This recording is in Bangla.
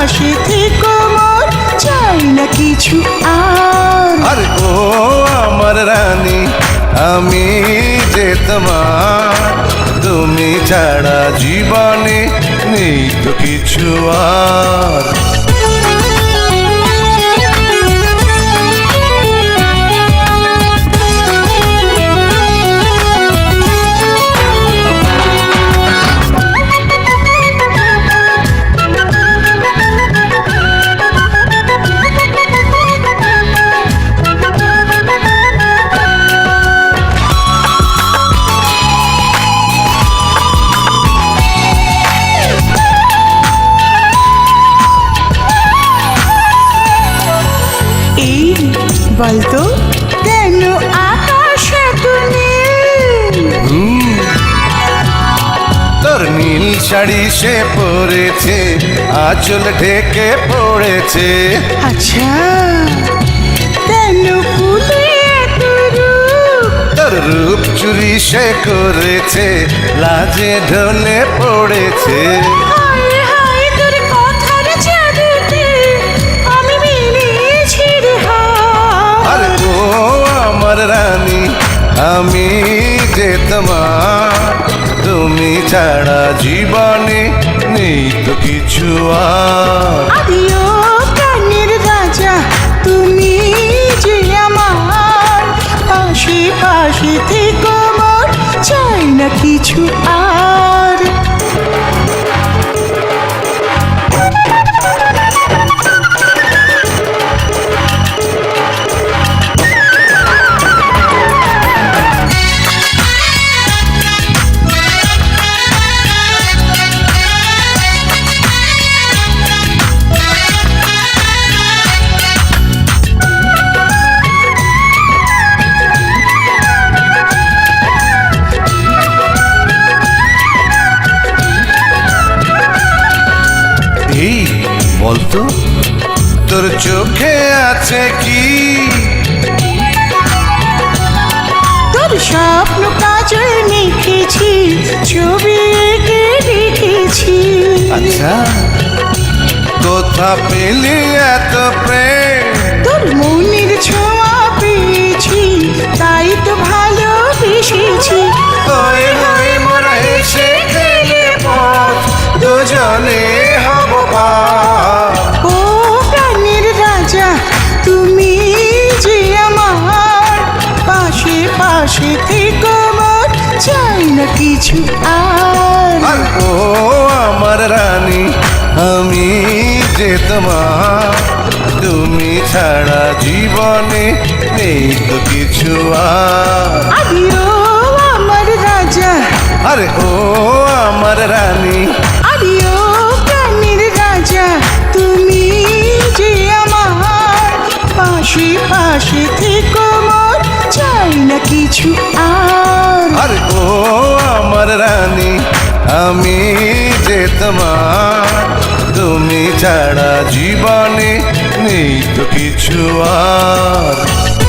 পাশে থেকো মোর, চাই না কিছু আর। আরে ও আমার রানী, আমি যে তোমার, তুমি ছাড়া জীবনে নেই তো কিছু আর। বলতো? কেন আকাশ এত নীল। তোর নীল শাড়ি সে পরেছে আঁচল ঢেকে পড়েছে। আচ্ছা। কেন তোর রূপ চুরি সে করেছে লাজে ঢলে পড়েছে। আমি যে তোমার, তুমি ছাড়া জীবনে নেই তো কিছু আর। প্রাণের রাজা, তুমি যে আমার, পাশে পাশে থেকো মোর, চাই না কিছু আর। বলতো? তোর চোখে আছে কি? তোর স্বপ্ন কাজল লিখেছি ছবি এঁকে লিখেছি আচ্ছা কোথা পেলি এত প্রেম? পাশে থেকো মোর চাই না কিছু আর। ও আমার রানী আমি যে তোমার। তুমি ছাড়া জীবনে নেই তো কিছু আর। আমার রাজা। আরে ও আমার রানী কিছু আর আরে ও আমার রানী, আমি যে তোমার, তুমি ছাড়া জীবনে নেই তো কিছু আর।